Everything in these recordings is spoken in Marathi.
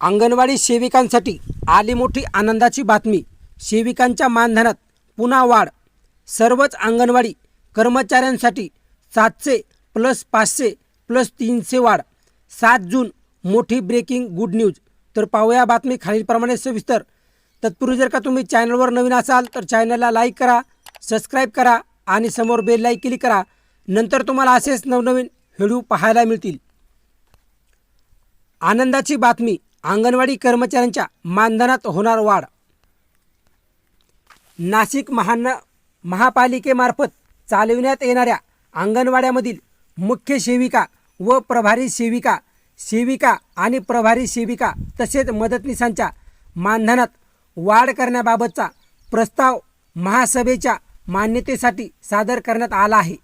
अंगणवाडी सेविकांसाठी आली मोठी आनंदाची बातमी. सेविकांच्या मानधनात पुन्हा वाढ. सर्वच अंगणवाडी कर्मचाऱ्यांसाठी सातशे प्लस पाचशे प्लस तीनशे वाढ. सात जून मोठी ब्रेकिंग गुड न्यूज. तर पाहूया बातमी खालीलप्रमाणे सविस्तर. तत्पूर्वी जर का तुम्ही चॅनलवर नवीन असाल तर चॅनलला लाईक करा सबस्क्राईब करा आणि समोर बेल लाईक क्लिक करा. नंतर तुम्हाला असेच नवनवीन व्हिडिओ पाहायला मिळतील. आनंदाची बातमी. अंगणवाडी कर्मचाऱ्यांच्या मानधनात होणार वाढ. नाशिक महान महापालिकेमार्फत चालविण्यात येणाऱ्या अंगणवाड्यामधील मुख्य सेविका व प्रभारी सेविका सेविका आणि प्रभारी सेविका तसेच मदतनीसांच्या मानधनात वाढ करण्याबाबतचा प्रस्ताव महासभेच्या मान्यतेसाठी सादर करण्यात आला आहे.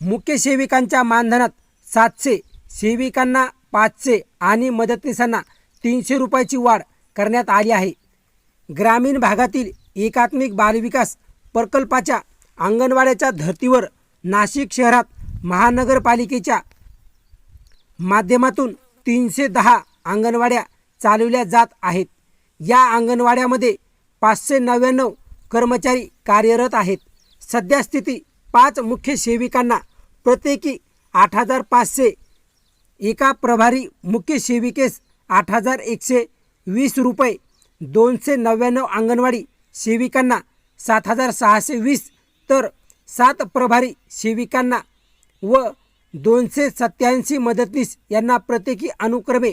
मुख्य सेविकांच्या मानधनात सातशे सेविकांना पाचशे आणि मदतनीसांना तीनशे रुपयाची वाढ करण्यात आली आहे. ग्रामीण भागातील एकात्मिक बालविकास प्रकल्पाच्या अंगणवाड्याच्या धर्तीवर नाशिक शहरात महानगरपालिकेच्या माध्यमातून तीनशे दहा अंगणवाड्या चालवल्या जात आहेत. या अंगणवाड्यामध्ये पाचशे नव्याण्णव कर्मचारी कार्यरत आहेत. सध्या स्थिती पाच मुख्य सेविकांना प्रत्येकी आठ हजार पाचशे एका प्रभारी मुख्य सेविकेस आठ हजार एकशे वीस रुपये दोनशे नव्याण्णव अंगणवाडी सेविकांना सात हजार सहाशे वीस तर सात प्रभारी सेविकांना व दोनशे सत्याऐंशी मदतनीस यांना प्रत्येकी अनुक्रमे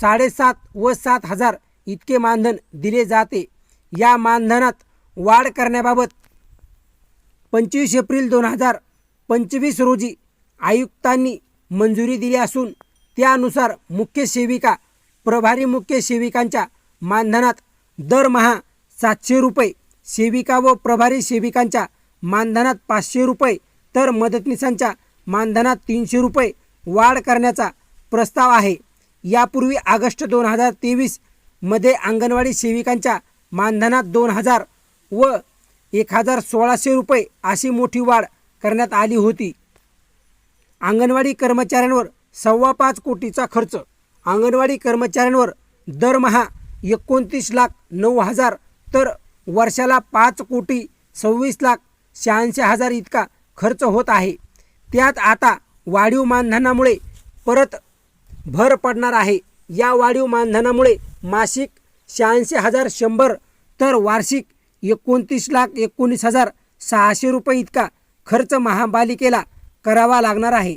साडेसात व सात हजार इतके मानधन दिले जाते. या मानधनात वाढ करण्याबाबत पंचवीस एप्रिल दोन हजार पंचवीस रोजी आयुक्तांनी मंजुरी दिली असून त्यानुसार मुख्य सेविका प्रभारी मुख्य सेविकांच्या मानधनात दरमहा सातशे रुपये सेविका व प्रभारी सेविकांच्या मानधनात पाचशे रुपये तर मदतनीसांच्या मानधनात तीनशे रुपये वाढ करण्याचा प्रस्ताव आहे. यापूर्वी ऑगस्ट दोन हजार तेवीसमध्ये अंगणवाडी सेविकांच्या मानधनात दोन हजार व एक हजार सोळाशे रुपये अशी मोठी वाढ करण्यात आली होती. अंगणवाडी कर्मचाऱ्यांवर सव्वा पाच कोटीचा खर्च. अंगणवाडी कर्मचाऱ्यांवर दरमहा एकोणतीस लाख नऊ हजार तर वर्षाला पाच कोटी सव्वीस लाख शहाऐंशी हजार इतका खर्च होत आहे. त्यात आता वाढीव मानधनामुळे परत भर पडणार आहे. या वाढीव मानधनामुळे मासिक शहाऐंशी हजार शंभर तर वार्षिक एकोणतीस लाख एकोणीस हजार सहाशे रुपये इतका खर्च महापालिकेला करावा लागणार आहे.